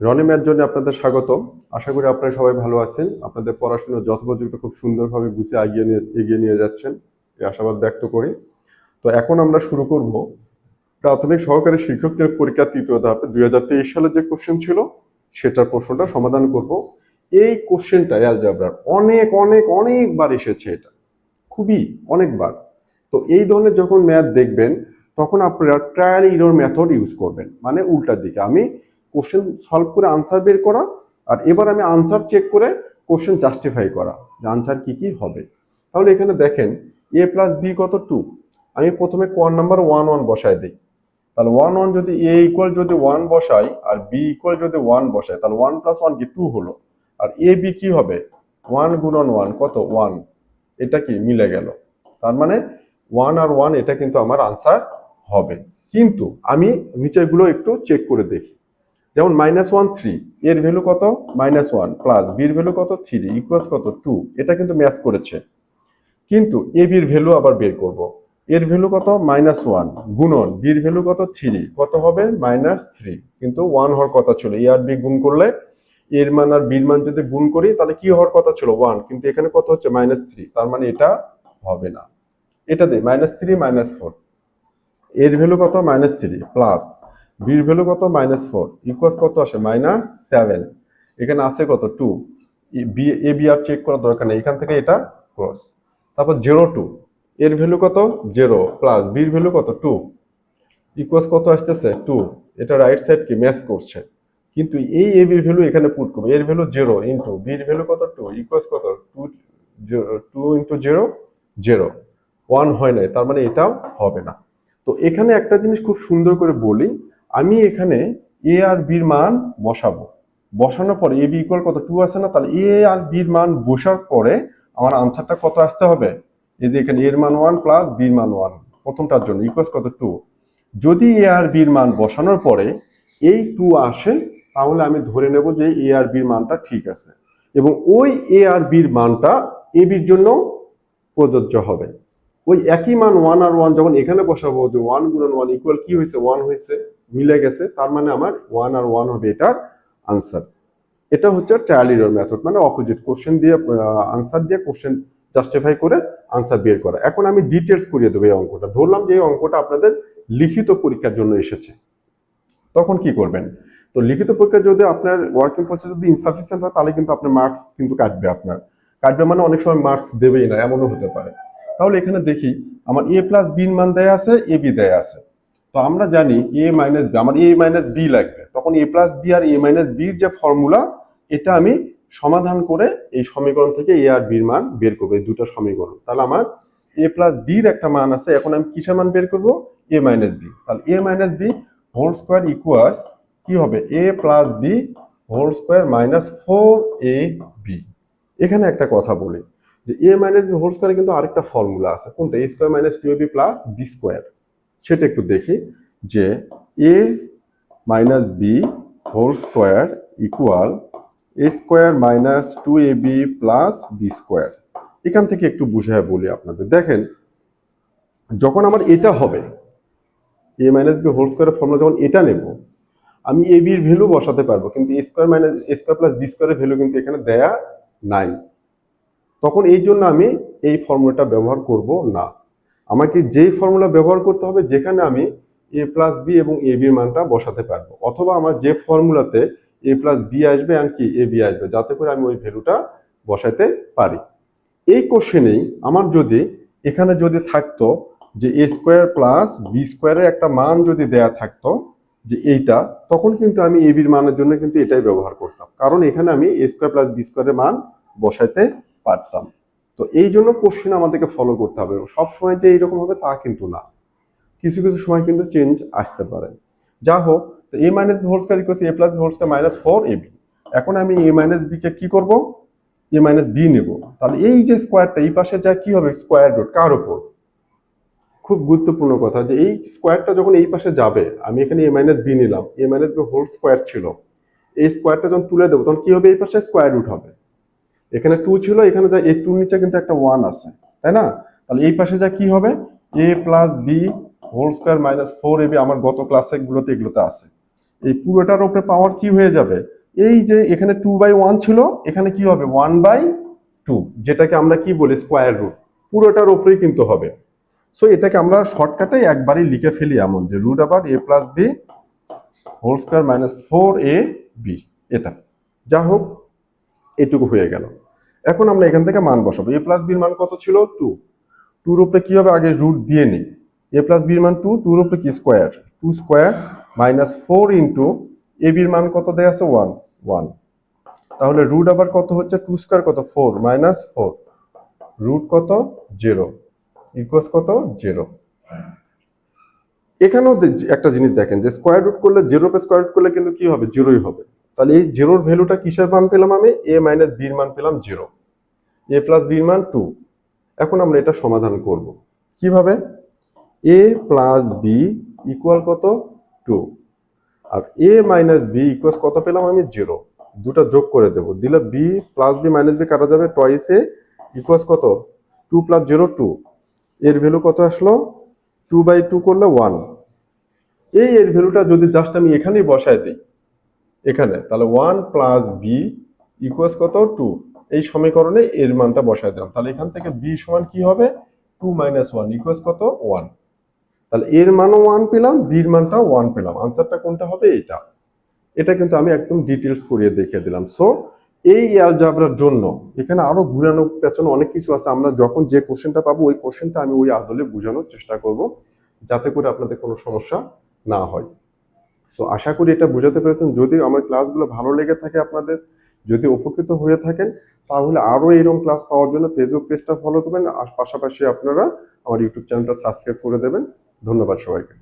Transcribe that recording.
Roni math জন্য আপনাদের স্বাগত আশা করি আপনারা সবাই ভালো আছেন। আপনাদের পড়াশোনা যথোপযুক্ত খুব সুন্দরভাবে গুছিয়ে এগিয়ে নিয়ে এগিয়ে নিয়ে যাচ্ছেন। এই আশাবাদ ব্যক্ত করি। তো এখন আমরা শুরু করব। প্রাথমিক সহকারী শিক্ষক নিয়োগ পরীক্ষা তৃতীয় ধাপে দুই হাজার তেইশ সালের যে কোশ্চেন ছিল, সেটার প্রশ্নটা সমাধান করব। এই কোশ্চেনটা অ্যালজাবরার অনেক অনেক, অনেকবার এসেছে এটা। খুবই অনেকবার। তো এই ধরনের যখন ম্যাথ দেখবেন, তখন আপনারা ট্রায়াল ইরোর মেথড ইউজ করবেন। মানে উল্টার দিকে। আমি কোশ্চেন সলভ করে আনসার বের করা আর এবার আমি আনসার চেক করে কোশ্চেন জাস্টিফাই করা যে আনসার কি কি হবে। তাহলে এখানে দেখেন এ প্লাস বি কত টু আমি প্রথমে কোয়ার নাম্বার ওয়ান ওয়ান বসায় দিই। তাহলে ওয়ান ওয়ান যদি এ ইকুয়াল যদি ওয়ান বসাই আর বি ইকুয়াল যদি ওয়ান বসাই, তাহলে ওয়ান প্লাস ওয়ান কি টু হলো? আর এ বি কি হবে? ওয়ান গুণন ওয়ান কত? ওয়ান এটা কি মিলে গেল। তার মানে ওয়ান আর ওয়ান এটা কিন্তু আমার আনসার হবে। কিন্তু আমি নিচেরগুলো একটু চেক করে দেখি। যেমন মাইনাস ওয়ান থ্রি এর ভ্যালু কত? মাইনাস ওয়ান প্লাস বির ভ্যালু কত? থ্রি ইকুয়াস কত? টু এটা কিন্তু ম্যাচ করেছে। কিন্তু এ বির ভ্যালু আবার বের করব। এর ভ্যালু কত? মাইনাস ওয়ান গুণন বির ভ্যালু কত? থ্রি কত হবে? মাইনাস থ্রি কিন্তু ওয়ান হওয়ার কথা ছিল। এ আর বি গুণ করলে এর মান আর বির মান যদি গুণ করি, তাহলে কি হওয়ার কথা ছিল? ওয়ান কিন্তু এখানে কত হচ্ছে? মাইনাস থ্রি তার মানে এটা হবে না। এটা দে মাইনাস থ্রি মাইনাস ফোর এর ভ্যালু কত? মাইনাস থ্রি প্লাস বির ভ্যালু কত? Minus four. ইকুয়াস কত আসে? Minus seven. এখানে আছে কত? টু। এ বি আর চেক করার দরকার নেই। এখান থেকে এটা ক্রস তারপর জিরো টু এর ভ্যালু কত? জিরো প্লাস বির ভ্যালু কত? টু ইকুয়াস কত আসতেছে? টু এটা রাইট সাইড কি? ম্যাচ করছে। কিন্তু এই এ বির ভ্যালু এখানে পুট করবে। এর ভ্যালু জিরো ইন্টু বির ভ্যালু কত? টু ইকুয়াস কত? Two two into zero zero one হয় নাই। তার মানে এটাও হবে না। তো এখানে একটা জিনিস খুব সুন্দর করে বলি। আমি এখানে এ আর বির মান বসাবো। বসানোর পরে এ বি কত? টু আছে না? তাহলে এ আর বির মান বসার পরে আমার আনসারটা কত আসতে হবে? এই যে এখানে এর মান ওয়ান প্লাস বির মান ওয়ান প্রথমটার জন্য ইকুয়ালস কত? টু যদি এ আর বির মান বসানোর পরে এই টু আসে, তাহলে আমি ধরে নেব যে এ আর বির মানটা ঠিক আছে। এবং ওই এ আর বির মানটা এ বির জন্য প্রযোজ্য হবে। ওই একই মান ওয়ান আর ওয়ান যখন এখানে বসাবো যে ওয়ান গুণন ওয়ান ইকুয়াল কি হয়েছে? ওয়ান হয়েছে। মিলে গেছে, তার মানে আমার ওয়ান আর ওয়ান হবে এটার আনসার এটা হচ্ছে ট্রায়ালিরর মেথড মানে অপোজিট কোশ্চেন দিয়ে আনসার দিয়ে কোশ্চেন জাস্টিফাই করে আনসার বের করা। এখন আমি ডিটেলস করিয়ে দেবো এই অঙ্কটা। ধরলাম যে এই অঙ্কটা আপনাদের লিখিত পরীক্ষার জন্য এসেছে। তখন কি করবেন? তো লিখিত পরীক্ষা যদি আপনার ওয়ার্কিং প্রসেস যদি ইনসাফিসিয়েন্ট হয়, তাহলে কিন্তু আপনার মার্কস কিন্তু কাটবে আপনার। কাটবে মানে অনেক সময় মার্কস দেবেই না, এমনও হতে পারে। তাহলে এখানে দেখি, আমার এ প্লাস বির মান দেয়া আছে এ বি দেয়া আছে। তো আমরা জানি এ মাইনাস বি আমার এ মাইনাস বি লাগবে। তখন এ প্লাস বি আর এ মাইনাস বির যে ফর্মুলা এটা আমি সমাধান করে এই সমীকরণ থেকে এ আর বির মান বের করব, এই দুটো সমীকরণ। তাহলে আমার এ প্লাস বির একটা মান আছে, এখন আমি কিসের মান বের করব? এ মাইনাস বি তাহলে a minus b whole square equals কি হবে? A plus b whole square minus four a b এখানে একটা কথা বলি, যে এ মাইনাস বি হোল স্কোয়ারে কিন্তু আরেকটা ফর্মুলা আছে। কোনটা? A square minus two b plus b square সেটা একটু দেখি যে a minus b whole square equal a square minus two a b plus b square এখান থেকে একটু বুঝায় বলি আপনাদের। দেখেন, যখন আমার এটা হবে এ মাইনাস বি হোল স্কোয়ারের ফর্মুলা যখন এটা নেব, আমি এ বির ভ্যালু বসাতে পারব, কিন্তু a square minus a square plus b স্কোয়ারের ভ্যালু কিন্তু এখানে দেয়া নাই। তখন এই জন্য আমি এই ফর্মুলাটা ব্যবহার করব না। আমাকে যেই ফর্মুলা ব্যবহার করতে হবে, যেখানে আমি এ প্লাস বি এবং এ বির মানটা বসাতে পারব। অথবা আমার যে ফর্মুলাতে এ প্লাস বি আসবে আর কি এ বি আসবে, যাতে করে আমি ওই ভ্যালুটা বসাতে পারি। এই কোশ্চেনেই আমার যদি, এখানে যদি থাকতো যে এ স্কোয়ার প্লাস বি স্কোয়ারের একটা মান যদি দেয়া থাকতো, যে এইটা, তখন কিন্তু আমি এ বির মানের জন্য কিন্তু এটাই ব্যবহার করতাম। কারণ এখানে আমি এ স্কোয়ার প্লাস বি স্কোয়ারের মান বসাইতে পারতাম। তো এই জন্য কোশ্চেন আমাদেরকে ফলো করতে হবে। সব সময় যে এইরকম হবে তা কিন্তু না। কিছু কিছু সময় কিন্তু চেঞ্জ আসতে পারে। যা হোক, তো a minus b whole square equal a plus b whole square minus four a b এখন আমি এ মাইনাস বি কে কি করব? এ মাইনাস বি নেব। তাহলে এই যে স্কোয়ারটা এই পাশে যা কি হবে? স্কোয়ার রুট কার উপর? খুব গুরুত্বপূর্ণ কথা যে এই স্কোয়ারটা যখন এই পাশে যাবে, আমি এখানে এ মাইনাস বি নিলাম। A minus b whole square ছিল। এই স্কোয়ারটা যখন তুলে দেবো, তখন কি হবে? এই পাশে স্কোয়ার রুট হবে। এখানে টু ছিল, এখানে যা এ টুর নিচে কিন্তু একটা ওয়ান আছে, তাই না? তাহলে এই পাশে যা কি হবে? A plus b whole square minus four a b আমার গত ক্লাসে গুলোতে এগুলোতে আছে। এই পুরোটার উপরে পাওয়ার কি হয়ে যাবে? এই যে এখানে টু বাই ওয়ান ছিল, এখানে কি হবে? ওয়ান বাই টু যেটাকে আমরা কি বলি? স্কোয়ার রুট পুরোটার উপরেই কিন্তু হবে। সো এটাকে আমরা শর্টকাটে একবারই লিখে ফেলি এমন যে রুট আবার a plus b whole square minus four a b এটা। যা হোক এটুকু হয়ে গেল। এখন আমরা এখান থেকে মান বসাবো। এ প্লাস বির মান কত ছিল? টু টুর উপরে কি হবে আগে রুট দিয়ে নিই? এ প্লাস বির মান টু টুর উপরে কি square two square minus four into a বির মান কত দেয়া আছে? ওয়ান ওয়ান তাহলে রুট আবার কত হচ্ছে? টু স্কোয়ার কত? ফোর মাইনাস ফোর রুট কত? জিরো ইকুয়াস কত? জিরো এখানেও একটা জিনিস দেখেন যে স্কোয়ার রুট করলে জিরো পে স্কোয়ার রুট করলে কিন্তু কি হবে? জিরোই হবে। তাহলে এই জিরোর ভ্যালুটা কিসের মান পেলাম আমি? এ মাইনাস বির মান পেলাম জিরো। এ প্লাস বির মান টু এখন আমরা এটা সমাধান করব। কীভাবে? এ প্লাস বি ইকুয়াল কত? টু আর এ মাইনাস বি ইকুয়াল কত পেলাম আমি? জিরো। দুটা যোগ করে দেব। দিলে b plus b minus b কাটা যাবে টয়েস এ ইকুয়াল কত? টু প্লাস জিরো টু এর ভ্যালু কত আসলো? টু বাই টু করলে ওয়ান এই এর ভ্যালুটা যদি জাস্ট আমি এখানেই বসায় দিই এখানে, তাহলে ওয়ান প্লাস বি ইকুয়াস কত? টু এই সমীকরণে এর মানটা বসায় দিলাম। তাহলে এখান থেকে বি সমান কি হবে? টু মাইনাস ওয়ান ইকুয়াস কত? ওয়ান তাহলে এর মানও ওয়ান পেলাম বির মানটাও ওয়ান পেলাম। আনসারটা কোনটা হবে? এটা এটা কিন্তু আমি একদম ডিটেলস করিয়ে দেখিয়ে দিলাম। সো এই অ্যালজাবরার জন্য এখানে আরও ঘুরানো, পেছানো অনেক কিছু আছে। আমরা যখন যে কোশ্চেনটা পাবো, ওই কোশ্চেনটা আমি ওই আদলে বোঝানোর চেষ্টা করব, যাতে করে আপনাদের কোনো সমস্যা না হয়। সো আশা করি এটা বোঝাতে পেরেছেন। যদি আমার ক্লাসগুলো ভালো লেগে থাকে আপনাদের, যদি উপকৃত হয়ে থাকেন, তাহলে আরও এরকম ক্লাস পাওয়ার জন্য ফেসবুক পেজটা ফলো করবেন। আর পাশাপাশি আপনারা আমার ইউটিউব চ্যানেলটা সাবস্ক্রাইব করে দেবেন। ধন্যবাদ সবাইকে।